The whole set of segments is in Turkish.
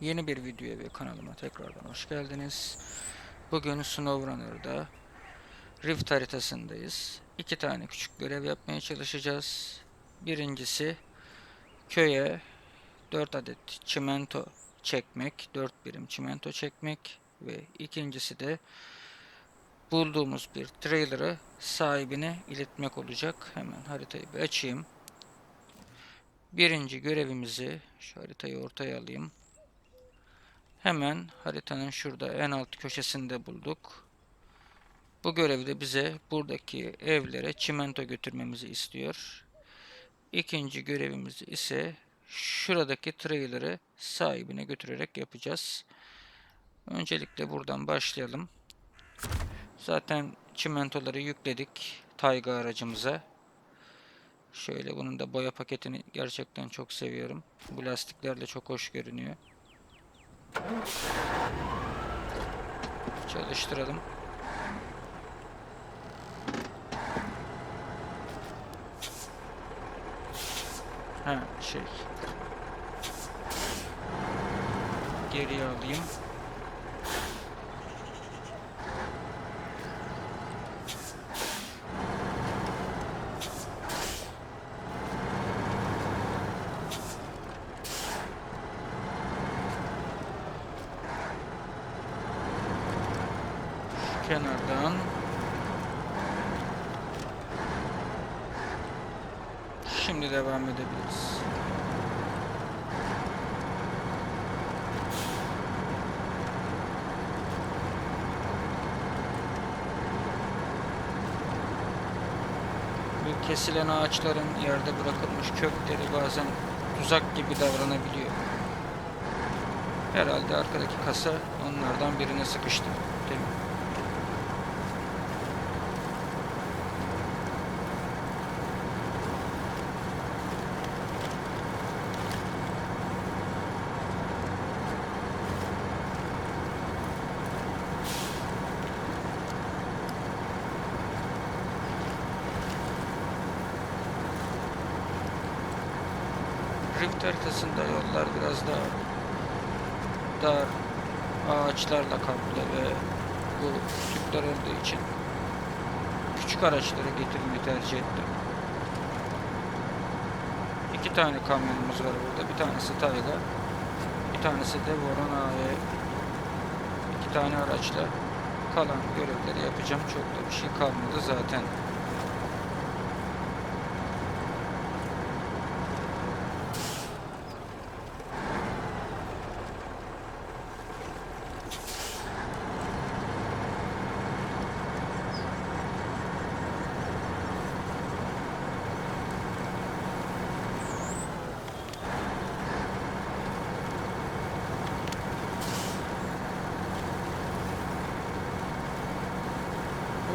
Yeni bir videoya ve kanalıma tekrardan hoş geldiniz. Bugün SnowRunner'da Rift haritasındayız. İki tane küçük görev yapmaya çalışacağız. Birincisi köye 4 adet çimento çekmek, 4 birim çimento çekmek ve ikincisi de bulduğumuz bir trailer'ı sahibine iletmek olacak. Hemen haritayı bir açayım. Birinci görevimizi şu haritayı ortaya alayım. Hemen haritanın şurada en alt köşesinde bulduk. Bu görevde bize buradaki evlere çimento götürmemizi istiyor. İkinci görevimiz ise şuradaki trailer'ı sahibine götürerek yapacağız. Öncelikle buradan başlayalım. Zaten çimentoları yükledik Tayga aracımıza. Şöyle bunun da boya paketini gerçekten çok seviyorum. Bu lastiklerle çok hoş görünüyor. Çalıştıralım. Ha şey. Geriye alayım. Kenardan Şimdi devam edebiliriz. Bu kesilen ağaçların yerde bırakılmış kökleri bazen tuzak gibi davranabiliyor. Herhalde arkadaki kasa onlardan birine sıkıştı. Değil mi? Rift haritasında yollar biraz daha dar ağaçlarla kaplı ve bu tüpler olduğu için küçük araçları getirmeyi tercih ettim. İki tane kamyonumuz var burada. Bir tanesi Tayga, bir tanesi de Voron AE. İki tane araçla kalan görevleri yapacağım. Çok da bir şey kalmadı zaten.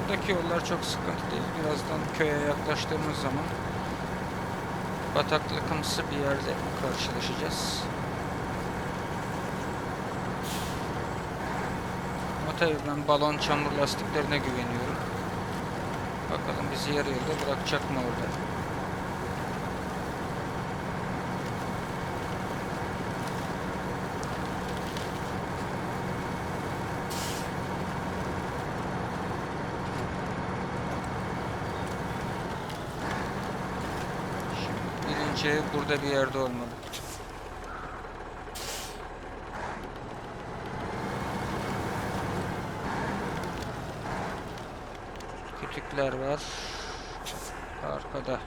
Buradaki yollar çok sıkıntı değil. Birazdan köye yaklaştığımız zaman bataklıkımsı bir yerde karşılaşacağız. Ama tabii ben balon çamur lastiklerine güveniyorum. Bakalım bizi yarı yolda bırakacak mı orada? Şimdi birinci ev burada bir yerde olmalı. Kütükler var. Arkada.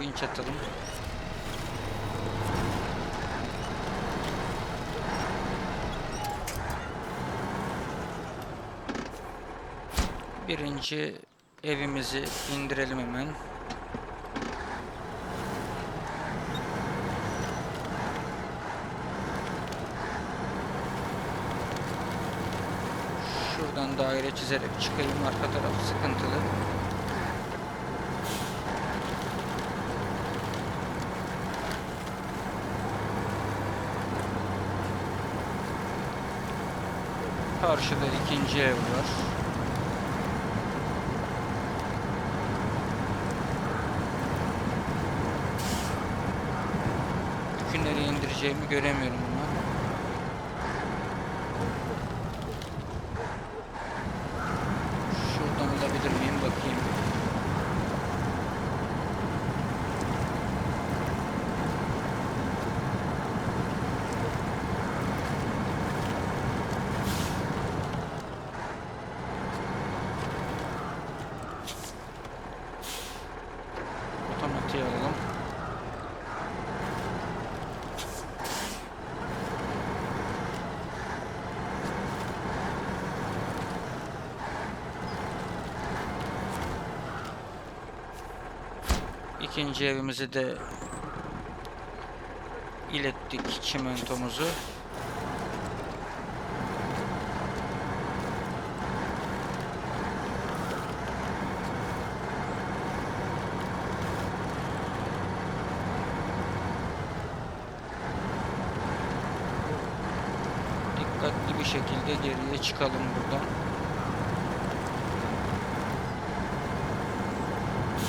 Vinç atalım. Birinci evimizi indirelim hemen. Şuradan daire çizerek çıkayım. Arka taraf sıkıntılı. Karşıda ikinci ev var. Yükü nereye indireceğimi göremiyorum ama. Şuradan alabilir miyim bakayım. Otomatiğe alalım. İkinci evimizi de ilettik çimentomuzu. Dikkatli bir şekilde geriye çıkalım buradan.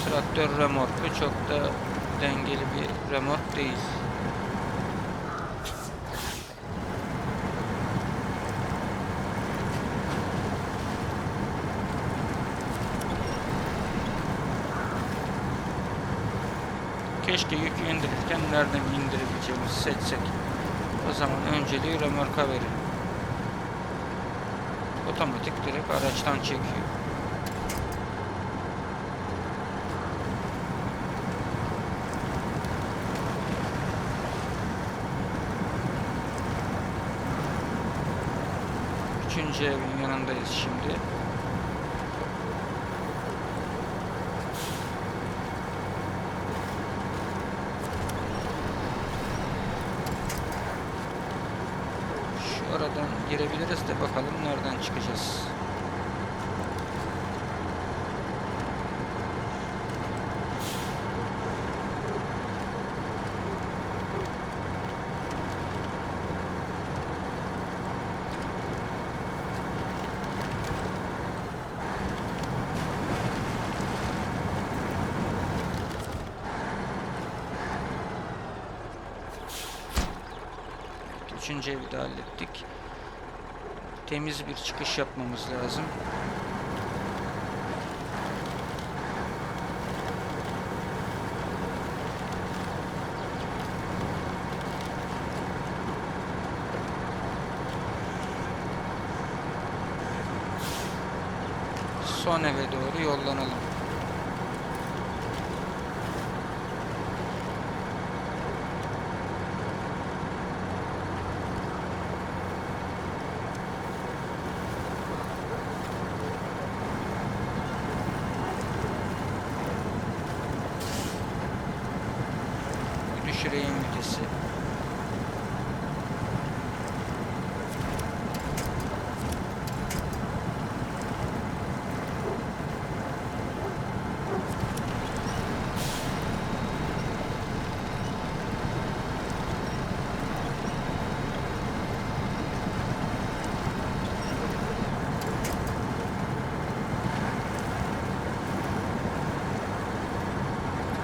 Traktör remorku çok da dengeli bir remork değil. Keşke yükü indirirken nereden indirebileceğimizi seçsek. O zaman önceliği remorka verin. Otomatik direkt araçtan çekiyor. Üçüncü evin yanındayız şimdi. Şu aradan girebiliriz de bakalım nereden çıkacağız. Üçüncü evi de hallettik. Temiz bir çıkış yapmamız lazım. Son eve doğru yollanalım. Düşüreyim vitesi.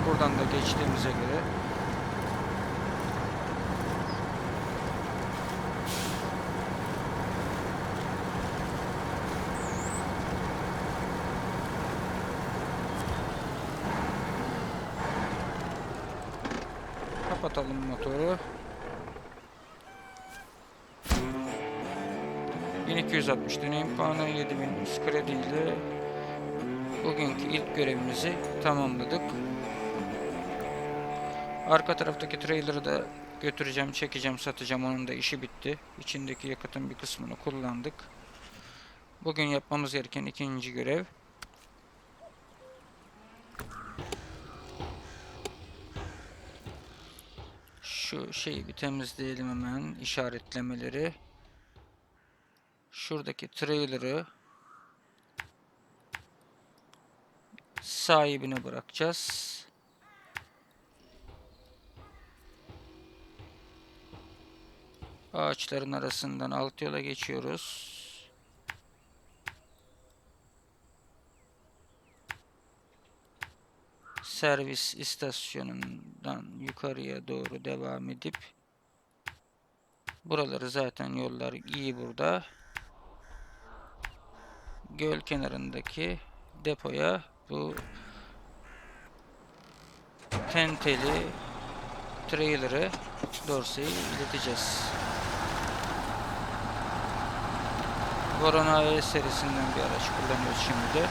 Buradan da geçtiğimize göre Kapatalım motoru. 1260 deneyim puanı 7100 krediyle bugünkü ilk görevimizi tamamladık. Arka taraftaki trailer'ı da götüreceğim, çekeceğim, satacağım. Onun da işi bitti. İçindeki yakıtın bir kısmını kullandık. Bugün yapmamız gereken ikinci görev. Şu şeyi bir temizleyelim hemen. işaretlemeleri. Şuradaki trailer'ı sahibine bırakacağız. Ağaçların arasından alt yola geçiyoruz. Servis istasyonundan yukarıya doğru devam edip buraları zaten yollar iyi burada. Göl kenarındaki depoya bu tenteli trailer'ı Dorsey'e ileteceğiz. Vorona AE serisinden bir araç kullanıyoruz şimdi de.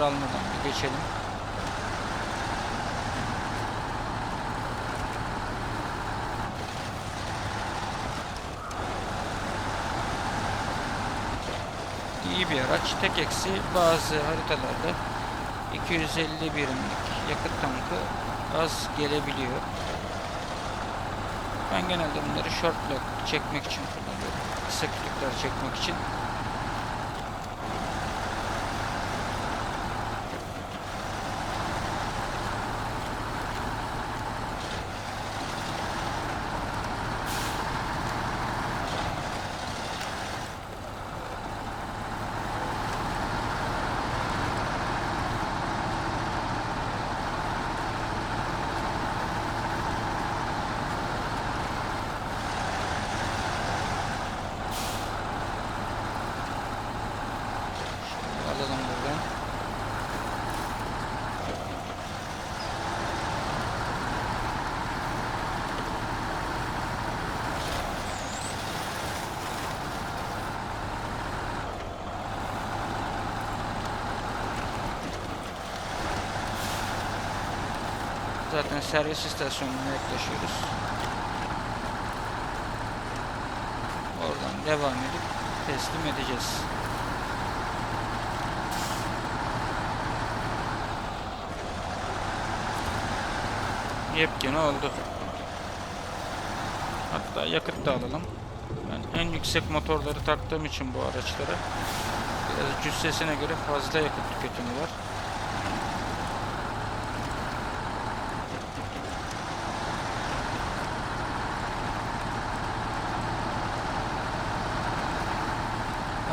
Hasar geçelim. İyi bir araç. Tek eksi bazı haritalarda 250 birimlik yakıt tankı az gelebiliyor. Ben genelde bunları short lock çekmek için kullanıyorum. Kısa çekmek için. Alalım buradan. Zaten servis istasyonuna yaklaşıyoruz. Oradan devam edip teslim edeceğiz. Yepyeni oldu. Hatta yakıt da alalım. Ben en yüksek motorları taktığım için bu araçlara biraz cüssesine göre fazla yakıt tüketimi var.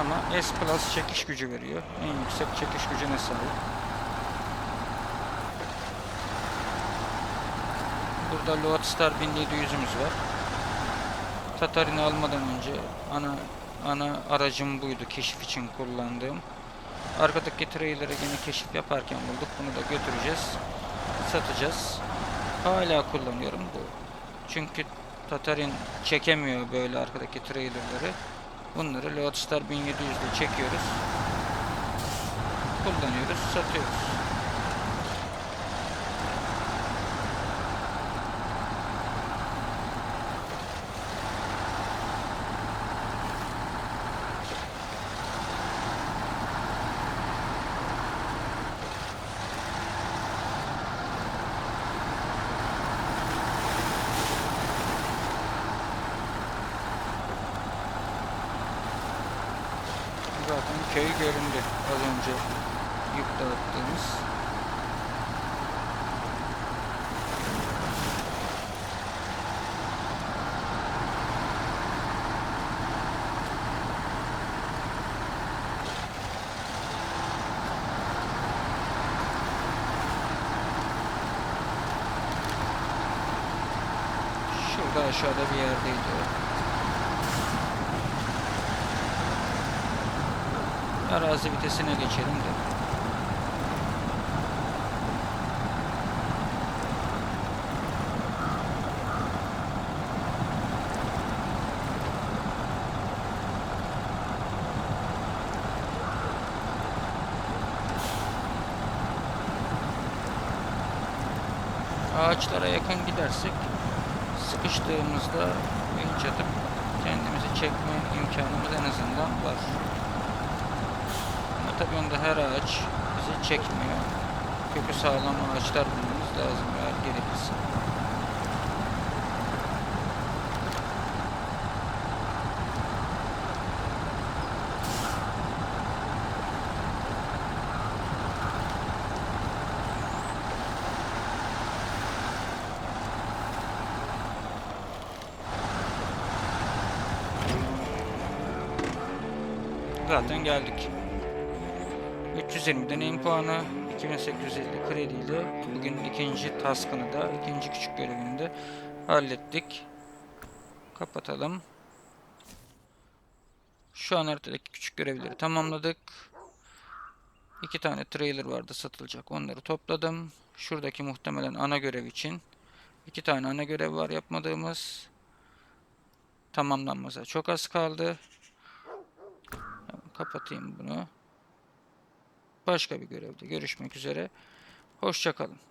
Ama S Plus çekiş gücü veriyor. En yüksek çekiş gücüne sahip. Burada Loadstar 1700'ümüz var. Tatarin'i almadan önce ana ana aracım buydu keşif için kullandığım. Arkadaki trailer'ı yine keşif yaparken bulduk. Bunu da götüreceğiz. Satacağız. Hala kullanıyorum bu. Çünkü Tatarin çekemiyor böyle arkadaki trailer'ları. Bunları Loadstar 1700 ile çekiyoruz. Kullanıyoruz, satıyoruz. Zaten köy göründü az önce yük dağıttığımız. Şurada aşağıda bir yerdeydi o. arazi vitesine geçelim de. Ağaçlara yakın gidersek sıkıştığımızda vinç atıp kendimizi çekme imkanımız en azından var. Ama tabii onda her ağaç bizi çekmiyor. Kökü sağlam ağaçlar bulmamız lazım eğer gerekirse. Zaten geldik. 320 deneyim puanı, 2850 krediyle bugün ikinci taskını da, ikinci küçük görevini de hallettik. Kapatalım. Şu an haritadaki küçük görevleri tamamladık. İki tane trailer vardı satılacak. Onları topladım. Şuradaki muhtemelen ana görev için iki tane ana görev var yapmadığımız. Tamamlanmasa çok az kaldı. Kapatayım bunu. Başka bir görevde görüşmek üzere. Hoşçakalın.